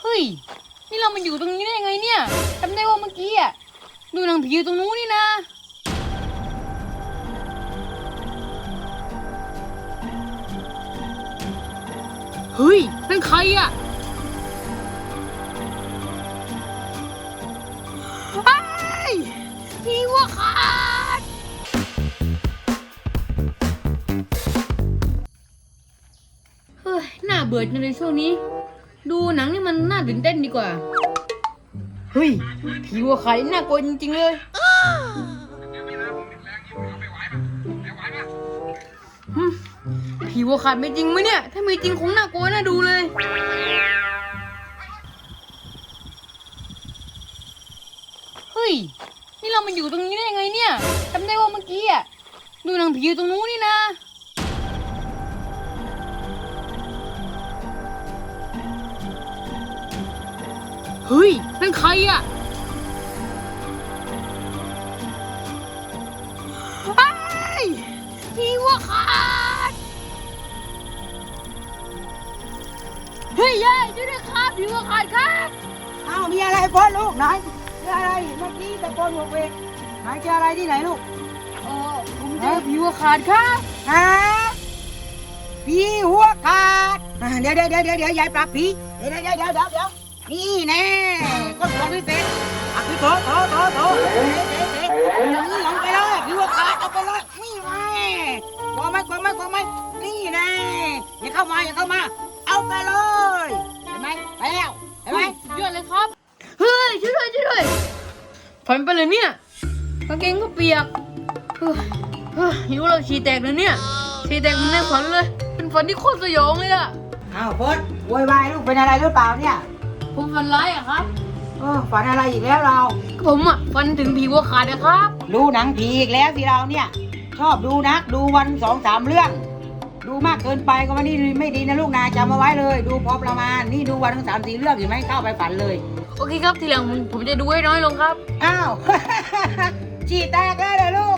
เฮ้ย นี่เรามาอยู่ตรงนี้ได้ยังไงเนี่ยจำได้ว่าเมื่อกี้อะดูหนังผีอยู่ตรงนู้นนี่นะ เฮ้ย นั่นใครอะไอ้ยพี่วัวขาดเฮ้ย น่าเบื่อจังเลยช่วงนี้ ดูหนังนี่มันน่าตื่นเต้นดีกว่า เฮ้ยผีวัวขาดนี่น่ากลัวจริงๆเลยหึผีวัวขาดไม่จริงไหมเนี่ย ถ้าไม่จริงคงน่ากลัวน่าดูเลย เฮ้ย นี่เรามาอยู่ตรงนี้ได้ยังไงเนี่ยจำได้ว่าเมื่อกี้อะดูหนังผีอยู่ตรงนู้นนี่นะ เฮ้ยนั่นใครอะไอ้ายพี่วัวขาดเฮ้ยยายช่วยด้วยครับพี่วัวขาดครับอ้าวมีอะไรพ่อลูกไหนมีอะไรเมื่อกี้ตะโกนบอกเวกไหนเจออะไรที่ไหนลูกเออผมเจอพี่วัวขาดครับฮะผีหัวขาดอ่าเดี๋ยวเดี๋ยวเดี๋ยวเดี๋ยวเดี๋ยวยายปรับผีเดี๋ยวเดี๋ยวเดี๋ยวเดี๋ยวเดี๋ยว นี่แน่ก็ตัวพิเศษอะพี่โถโถโถโถเอ๊ะเอ๊ะเอ๊ะอย่างนี้เอาไปเลยผีหัวขาดเอาไปเลยนี่ไงกลัวไหมกลัวไหมกลัวไหมนี่แน่อย่าเข้ามาอย่าเข้ามา เอาไปเลยเห็นไหมไปแล้วเห็นไหมยอดเลยครับเฮ้ยช่วยด้วยช่วยด้วยฝันไปเลยเนี่ยกางเกงก็เปียกเฮ้ยเฮ้ยหิวเราฉี่แตกเลยเนี่ยฉี่แตกมันในฝันเลย เป็นฝันที่โคตรสยองเลยอะอ้าวพดโวยวายลูกเป็นอะไรหรือเปล่าเนี่ย ผมฝันร้ายอะครับ เออฝันอะไรอีกแล้วเรา ผมอะฝันถึงผีวัวขาดนะครับ ดูหนังผีอีกแล้วสิเราเนี่ย ชอบดูนักดูวันสองสามเรื่อง ดูมากเกินไปก็ไม่ดีไม่ดีนะลูกนะจำเอาไว้เลย ดูพอประมาณนี่ดูวันทั้งสามสี่เรื่องอยู่ไหมเข้าไปฝันเลย โอเคครับทีหลังผมผมจะดูให้น้อยลงครับ อ้าว ฉี่แตกแล้วเหรอ